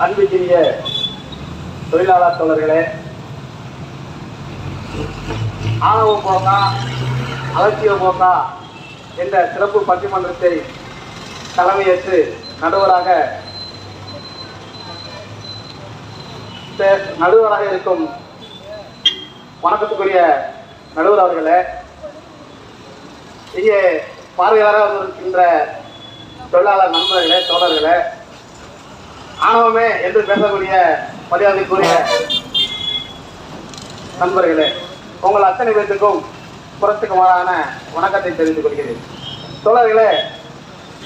அன்புக்குரிய தொழிலாளர் தோழர்களே ஆணவ போக்கா அலட்சிய போக்கா என்ற சிறப்பு பட்டிமன்றத்தை தலைமையேற்று நடுவராக நடுவராக இருக்கும் வணக்கத்துக்குரிய நடுவர் அவர்களே இங்கே பார்வையாளராக இருக்கின்ற தொழிலாளர் நண்பர்களே தோழர்களே ஆணவமே என்று பேசக்கூடிய மரியாதைக்குரிய நண்பர்களே உங்கள் அத்தனை பேர்த்துக்கும் புறத்துக்கு மாறான வணக்கத்தை தெரிவித்துக் கொள்கிறேன். தோழர்களே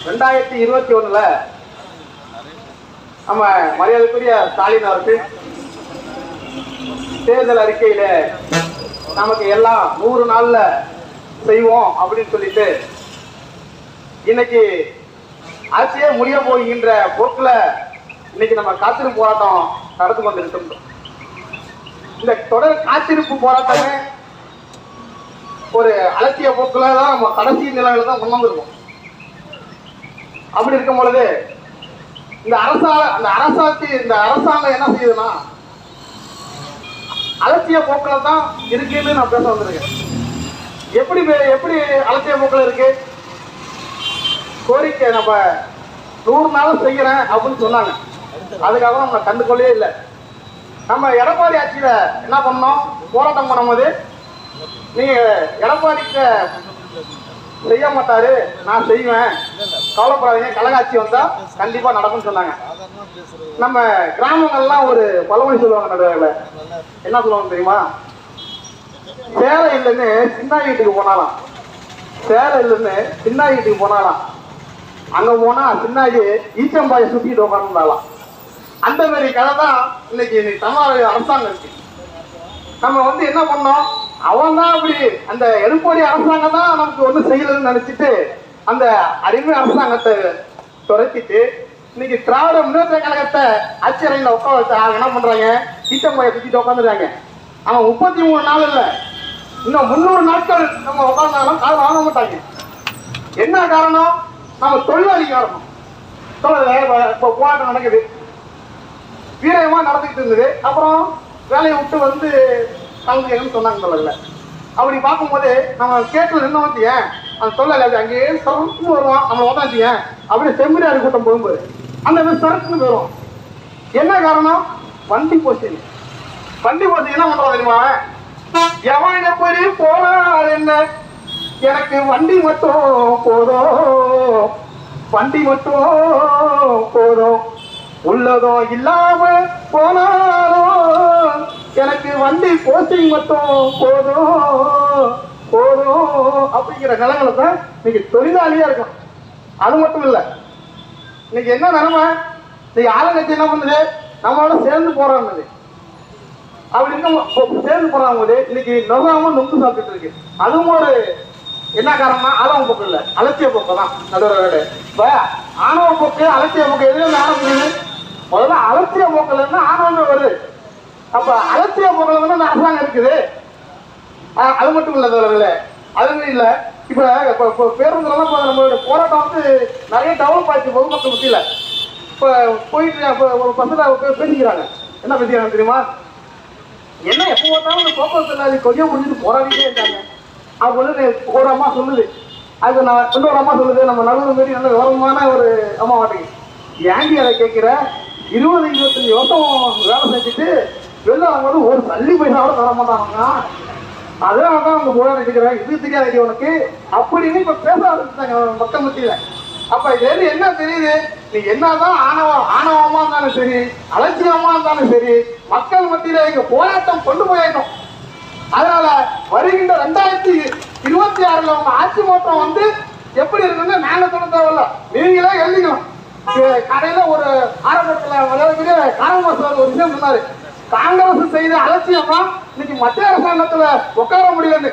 ரெண்டாயிரத்தி இருபத்தி ஒண்ணுல நம்ம மரியாதைக்குரிய ஸ்டாலின் அவர்கள் தேர்தல் அறிக்கையில நமக்கு எல்லாம் நூறு நாள்ல செய்வோம் அப்படின்னு சொல்லிட்டு இன்னைக்கு ஆட்சியே முடிய போகின்ற போக்குல இன்னைக்கு நம்ம காத்திருப்பு போராட்டம் நடந்து கொண்டிருக்கின்றோம் இந்த தொடர் காத்திருப்பு போராட்டமே ஒரு அலட்சிய போக்குல தான் நம்ம கடைசி நிலையில தான் கொண்டு வந்திருக்கோம் அப்படி இருக்கும் பொழுது இந்த அரசா அந்த அரசாட்சி இந்த அரசாங்கம் என்ன செய்யுதுன்னா அலட்சிய போக்குல தான் இருக்குன்னு நான் பேச வந்திருக்கேன். எப்படி எப்படி அலட்சிய போக்குல இருக்கு? கோரிக்கை நம்ம நூறு நாள் செய்யறேன் அப்படின்னு சொன்னாங்க. அதுக்காக நம்ம கண்டுக்கொள்ளவே இல்லை. நம்ம எடப்பாடி ஆட்சியில் என்ன பண்ணோம்? போராட்டம் பண்ணும்போது நீங்கள் எடப்பாடிக்கு செய்ய மாட்டாரு நான் செய்வேன். கவலைப்படாதீங்க கலகாட்சி வந்தா கண்டிப்பா நடக்கும்னு சொன்னாங்க. நம்ம கிராமங்கள்லாம் ஒரு பழமொழி சொல்லுவாங்க நடுவில் என்ன சொல்லுவாங்க தெரியுமா? சேலை இல்லைன்னு சின்ன வீட்டுக்கு போனாலாம். சேலை இல்லைன்னு சின்ன வீட்டுக்கு போனாலாம். அங்க போனா சின்னாயி ஈச்சம்பாயை சுத்திட்டு உட்காந்துருந்தாலாம் அந்த மாதிரி கதை தான் இன்னைக்கு இன்னைக்கு தமிழ்நாடு அரசாங்கம் இருக்கு. நம்ம வந்து என்ன பண்ணோம்? அவன் தான் அப்படி அந்த எடப்பாடி அரசாங்கம் தான் நமக்கு ஒன்றும் செய்யலன்னு நினைச்சிட்டு அந்த அடிமை அரசாங்கத்தை துரத்திட்டு இன்னைக்கு திராவிட முன்னேற்ற கழகத்தை ஆட்சியரையில் உட்கார வச்சு என்ன பண்றாங்க? ஈச்சம்பாயை சுத்திட்டு உட்காந்துருக்காங்க அவன் முப்பத்தி மூணு நாள் இல்லை. இன்னும் முந்நூறு நாட்கள் நம்ம உட்காந்தாலும் காது வாங்க மாட்டாங்க. என்ன காரணம்? நம்ம தொழிலாளி காரணம் தொழில் இப்போ போராட்டம் நடக்குது. வீரமா நடந்துகிட்டு இருந்தது. அப்புறம் வேலையை விட்டு வந்து கலந்துக்கணும்னு சொன்னாங்க சொல்லல அப்படி பார்க்கும்போது நம்ம கேட்டில் நின்று வந்து ஏன்? அந்த தொழிலாளி அது அங்கேயே சரக்குன்னு வருவான். நம்மளை உட்காந்து அப்படியே செம்மறியாடி கூட்டம் போகும்போது அந்த இது சரக்குன்னு வருவான் என்ன காரணம்? வண்டி போச்சு வண்டி போச்சு என்ன பண்ணுறது தெரியுமா? எவன் எப்படி போனால் என்ன? எனக்கு வண்டி மட்டும் போதும். வண்டி மட்டும் உள்ளதோ இல்லாம போனாலும் எனக்கு வண்டி கோச்சிங் மட்டும் போதும் போதும் அப்படிங்கிற நிலங்களை தான் இன்னைக்கு தொழிலாளியா இருக்கும் அது மட்டும் இல்லை இன்னைக்கு என்ன நிலைமை? இன்னைக்கு ஆளுங்கட்சி என்ன பண்ணுது? நம்மளோட சேர்ந்து போறாங்க அப்படி இருக்க சேர்ந்து போறாங்க இன்னைக்கு நொகாம நொங்கு சாப்பிட்டுட்டு இருக்கு. அதுவும் ஒரு என்ன காரணம்னா ஆணவ போக்கு இல்லை அலட்சிய போக்கு தான் நடுவரோட இப்ப ஆணவ போக்கு அலட்சிய போக்கு எதுல ஆரம்பிக்குது முதல்ல அலட்சிய போக்குல இருந்து வருது அப்ப அலட்சிய போக்குல வந்து அரசாங்கம் இருக்குது. அது மட்டும் இல்ல தோழர்களே அது இல்ல. இப்ப பேருந்துலாம் நம்மளோட போராட்டம் வந்து நிறைய டெவலப் ஆயிடுச்சு பொதுமக்கள் மத்தியில இப்ப போயிட்டு ஒரு பஸ்ல பேசிக்கிறாங்க. என்ன பேசிக்கிறாங்க தெரியுமா? என்ன எப்போ பார்த்தாலும் போக்குவரத்து தொழிலாளி கொஞ்சம் முடிஞ்சுட்டு போராடிட்டே இருக்காங்க. அவங்க வந்து ஒரு அம்மா சொல்லுது. அது நான் இன்னொரு அம்மா சொல்லுது. நம்ம நடுவு மாரி நல்ல விவரமான ஒரு அம்மா மாட்டேங்குது ஏண்டி அதை கேட்குற? இருபது இருபத்தஞ்சு வருஷம் வேலை செஞ்சுட்டு வெளில வந்து ஒரு தள்ளி பைசா கூட தர மாட்டாங்க அதனால தான் அவங்க போய் இருக்கிறாங்க இது தெரியாது உனக்கு. அப்படின்னு இப்ப பேச ஆரம்பிச்சாங்க மக்கள் மத்தியில. அப்ப இது என்ன தெரியுது? நீ என்னதான் ஆணவம் ஆணவமா இருந்தாலும் சரி அலட்சியமா இருந்தாலும் சரி மக்கள் மத்தியில இங்க போராட்டம் கொண்டு போயிடணும். அதனால வருகின்ற ரெண்டாயிரத்தி இருபத்தி ஆறுல உங்க ஆட்சி மாற்றம் வந்து எப்படி இருக்குன்னு நாங்க சொல்ல தேவையில்ல. நீங்களே கடையில ஒரு ஆரம்பத்துல வளர்க்கிற காரணமாசம் ஒரு விஷயம் சொன்னாரு. காங்கிரஸ் செய்த அலட்சியம் இன்னைக்கு மத்திய அரசாங்கத்துல உட்கார முடியலன்னு.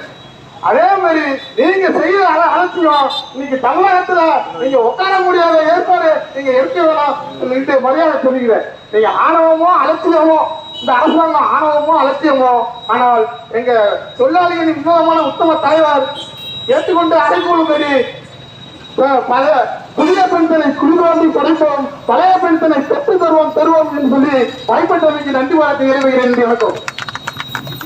அதே மாதிரி நீங்க செய்யற அல- அலட்சியம் இன்னைக்கு தமிழகத்துல நீங்க உட்கார முடியாத ஏற்பாடு நீங்க எடுக்க வேணாம் மரியாதை சொல்லிக்கிறேன் நீங்க ஆணவமோ அலட்சியமோ இந்த அரசாங்கம் ஆணவமோ அலட்சியமோ ஆனால் எங்க தொழிலாளிகளின் உன்னதமான உத்தம தலைவர் ஏற்றுக்கொண்டு அறைகூறும்படி ப- புதிய பெண்களை குடிவாண்டி படைப்போம் பழைய பெண்களை பெற்று தருவோம் தருவோம் என்று சொல்லி பயப்பட்டவனுக்கு நன்றி வணக்கம் இறைவுகிறேன் வணக்கம்.